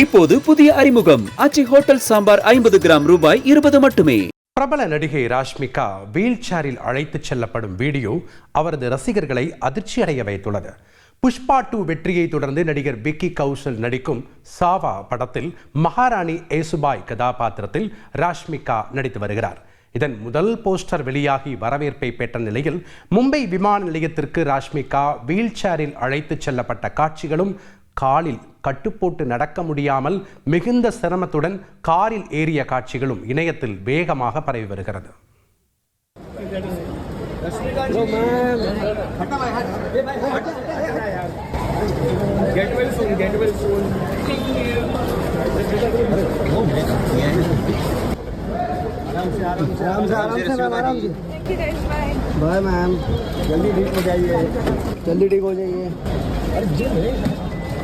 இப்போது புதிய அறிமுகம். அச்சி ஹோட்டல் சாம்பார் ஐம்பது கிராம் ரூபாய் இருபது மட்டுமே. பிரபல நடிகை ராஷ்மிகா வீல் சேரில் அழைத்துச் செல்லப்படும் வீடியோ அவரது ரசிகர்களை அதிர்ச்சியடைய வைத்துள்ளது. புஷ்பா டூ வெற்றியை தொடர்ந்து நடிகர் விக்கி கௌசல் நடிக்கும் சாவா படத்தில் மகாராணி ஏசுபாய் கதாபாத்திரத்தில் ராஷ்மிகா நடித்து வருகிறார். இதன் முதல் போஸ்டர் வெளியாகி வரவேற்பை பெற்ற நிலையில் மும்பை விமான நிலையத்திற்கு ராஷ்மிகா வீல் சேரில் அழைத்துச் செல்லப்பட்ட காட்சிகளும் காலில் கட்டுப்போட்டு நடக்க முடியாமல் மிகுந்த சிரமத்துடன் காரில் ஏறிய காட்சிகளும் இணையத்தில் வேகமாக பரவி வருகிறது आराम से आराम से मैम आराम से बाय मैम जल्दी ठीक हो जाइए जल्दी ठीक हो जाइए टेक केयर